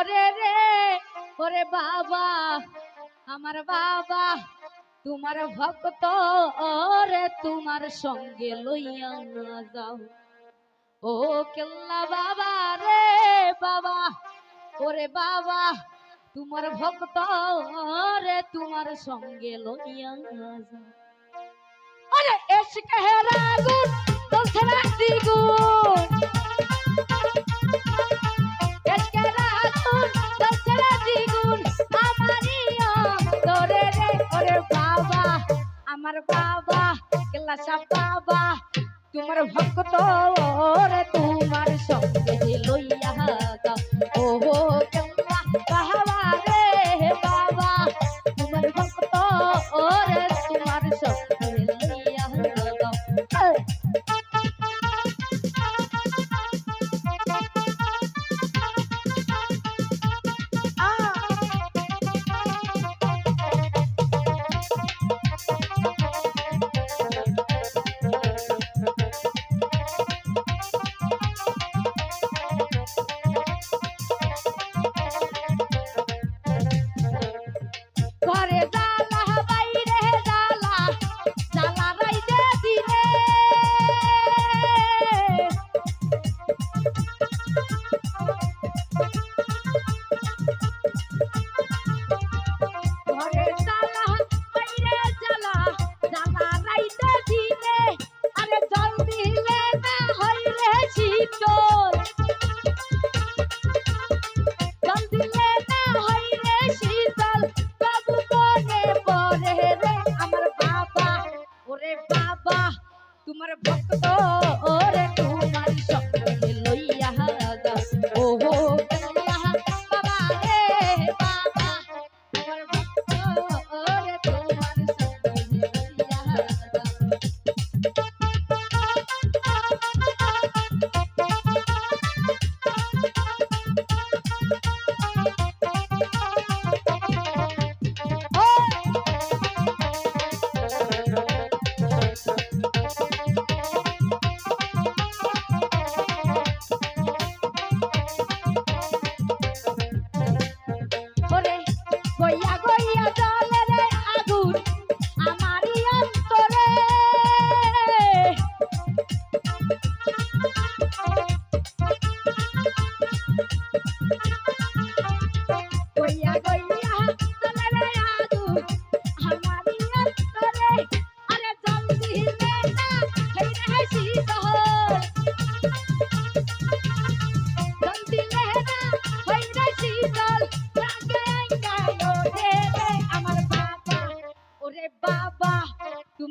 করে রে? ওরে বাবা, আমার বাবা, তোমার ভক্ত রে তোমার সঙ্গে লইয়া না যাও। ও কেল্লা বাবা রে বাবা, ওরে বাবা, তোমার ভক্ত রে তোমার সঙ্গে লইয়া না যাও। আরে এসকে হেরা গুণ তোর দ্বিগুণ। আমার বাবা কেলা বাবা তোমার ভক্ত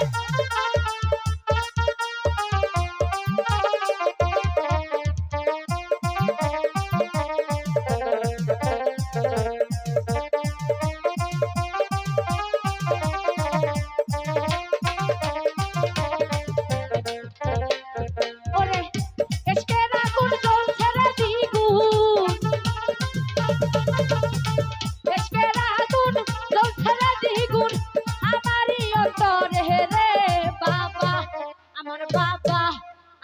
Thank you.